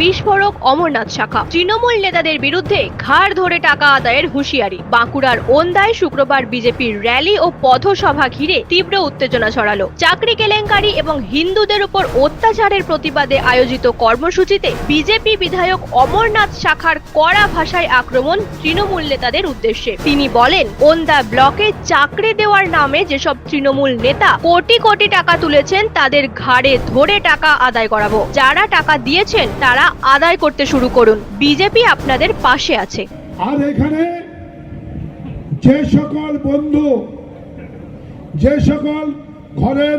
বিস্ফোরক অমরনাথ শাখা। তৃণমূল নেতাদের বিরুদ্ধে ঘাড় ধরে টাকা আদায়ের হুঁশিয়ারি। বাঁকুড়ার ওন্দায় শুক্রবার বিজেপির র্যালি ও পথসভা ঘিরে তীব্র উত্তেজনা ছড়ালো। চাকরি কেলেঙ্কারি এবং হিন্দুদের উপর অত্যাচারের প্রতিবাদে আয়োজিত কর্মসূচিতে বিজেপি বিধায়ক অমরনাথ শাখার কড়া ভাষায় আক্রমণ তৃণমূল নেতাদের উদ্দেশ্যে। তিনি বলেন, ওন্দা ব্লকে চাকরি দেওয়ার নামে যেসব তৃণমূল নেতা কোটি কোটি টাকা তুলেছেন, তাদের ঘাড়ে ধরে টাকা আদায় করাবো। যারা টাকা দিয়েছেন, তারা আদায় করতে শুরু করুন। বিজেপি আপনাদের পাশে আছে। আর এখানে যে সকল বন্ধু, যে সকল ঘরের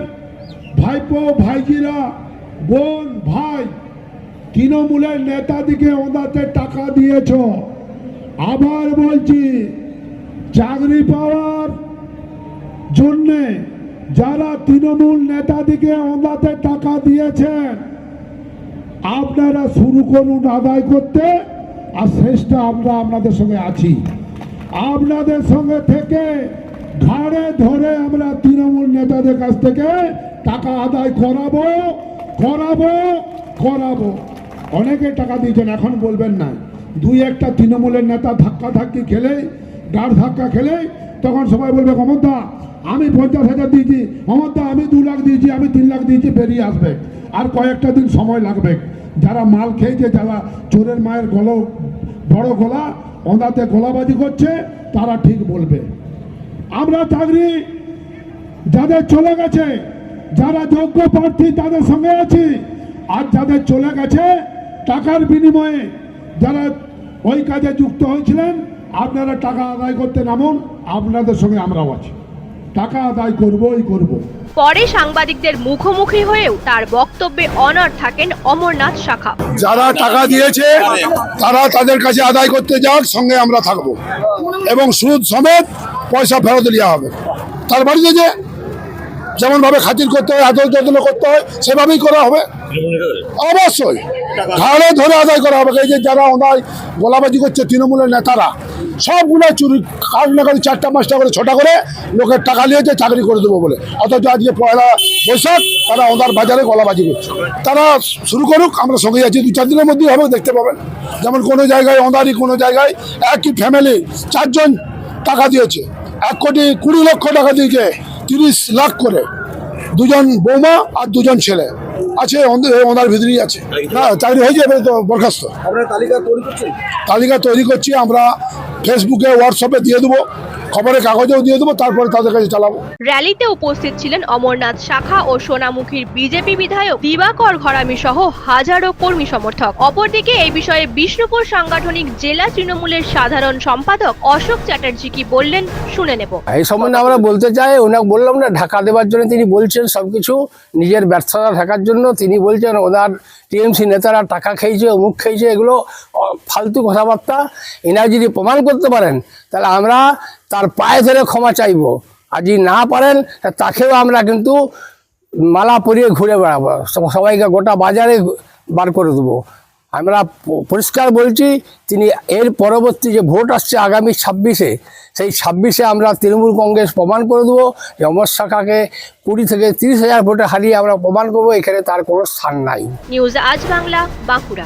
ভাইপো, ভাইজিরা, বোন, ভাই, তৃণমূলের নেতাদিকে ওনাতে টাকা দিয়েছ। আবার বলছি, চাকরি পাওয়ার জন্যে যারা তৃণমূল নেতাদিকে ওনাতে টাকা দিয়েছেন আপনারা শুরু করুন আদায় করতে, আর শেষটা আমরা আপনাদের সঙ্গে আছি। আপনাদের সঙ্গে থেকে ঘাড়ে ধরে আমরা তৃণমূল নেতাদের কাছ থেকে টাকা আদায় করাবো করাবো করাবো। অনেকে টাকা দিয়েছেন, এখন বলবেন না। দুই একটা তৃণমূলের নেতা ধাক্কা ধাক্কি খেলে গাড় ধাক্কা খেলে তখন সবাই বলবে অমরদা আমি পঞ্চাশ হাজার দিয়েছি অমরদা আমি দু লাখ দিয়েছি, আমি তিন লাখ দিয়েছি, বেরিয়ে আসবে। আর কয়েকটা দিন সময় লাগবে। যারা মাল খেয়েছে, যারা চোরের মায়ের গল, বড় গলা ওনাতে গোলাবাজি করছে, তারা ঠিক বলবে। আমরা চাকরি যাদের চলে গেছে, যারা যোগ্য প্রার্থী তাদের সঙ্গে আছি। আর যাদের চলে গেছে, টাকার বিনিময়ে যারা ওই কাজে যুক্ত হয়েছিলেন, আপনারা টাকা আদায় করতে নামুন, আপনাদের সঙ্গে আমরাও আছি। টাকা আদায় করবই করব। পরে সাংবাদিকদের মুখোমুখি হয়েও তার বক্তব্যে অনার থাকেন অমরনাথ শাখা। যারা টাকা দিয়েছে তারা তাদের কাছে আদায় করতে যাক সঙ্গে আমরা থাকব। এবং সুদ সমেত পয়সা ফেরত দেওয়া হবে। তার বাড়িতে যে যেমন ভাবে খাতির করতে হয় আদল যত্ন করতে হয়, সেভাবেই করা হবে। অবশ্যই। ঘাড়ে ধরে আদায় করা হবে। এই যে যারা ওনায় গোলাবাজি করছে তৃণমূলের নেতারা, সবগুলো চুরি কাজ না করে চারটা পাঁচটা করে ছটা করে লোকের টাকা নিয়েছে চাকরি করে দেবো বলে। অথচ আজকে পয়লা বৈশাখ, তারা ওনার বাজারে গলাবাজি করছে। তারা শুরু করুক, আমরা সঙ্গে আছি দু চার দিনের মধ্যেই হবে, দেখতে পাবেন। যেমন কোনো জায়গায় ওনারই কোনো জায়গায় একই ফ্যামিলি চারজন টাকা দিয়েছে। এক কোটি কুড়ি লক্ষ টাকা দিয়েছে। তিরিশ লাখ করে। দুজন বৌমা আর দুজন ছেলে। আছে ওনার ভিতরেই আছে। হ্যাঁ চাকরি হয়ে যাবে তো বরখাস্ত। তালিকা তৈরি করছি আমরা ফেসবুকে হোয়াটসঅ্যাপে দিয়ে দেবো খবরের কাগজেও দিয়ে দেবো তারপরে তাদের কাছে চালাবো। র্যালিতে উপস্থিত ছিলেন অমরনাথ শাখা ও সোনামুখীর বিজেপি বিধায়ক দিবাকর ঘরামি সহ হাজারো কর্মী সমর্থক। অপরদিকে এই বিষয়ে বিষ্ণুপুর সাংগঠনিক জেলা তৃণমূলের সাধারণ সম্পাদক অশোক চ্যাটার্জি কি বললেন শুনে নেব। এই সম্বন্ধে আমরা বলতে চাই ওনাকে বললাম না ঢাকা দেওয়ার জন্য তিনি বলছেন সবকিছু নিজের ব্যর্থতা থাকার জন্য তিনি বলছেন, ওনার টিএমসি নেতারা টাকা খেয়েছে, অমুক খেয়েছে, এগুলো ফালতু কথাবার্তা। এনারা যদি প্রমাণ করতে পারেন, তাহলে আমরা তার পায়ে ধরে ক্ষমা চাইব। আর যদি না পারেন তাকেও আমরা কিন্তু মালা পরিয়ে ঘুরে বেড়াবো। সবাইকে গোটা বাজারে বার করে দেবো। আমরা পরিষ্কার বলছি, তিনি এর পরবর্তী যে ভোট আসছে আগামী ছাব্বিশে, সেই ছাব্বিশে আমরা তৃণমূল কংগ্রেস প্রমাণ করে দেবো যে অমর শাখাকে কুড়ি থেকে তিরিশ হাজার ভোটে হারিয়ে আমরা প্রমাণ করব, এখানে তার কোনো স্থান নাই। নিউজ আজ বাংলা, বাঁকুড়া।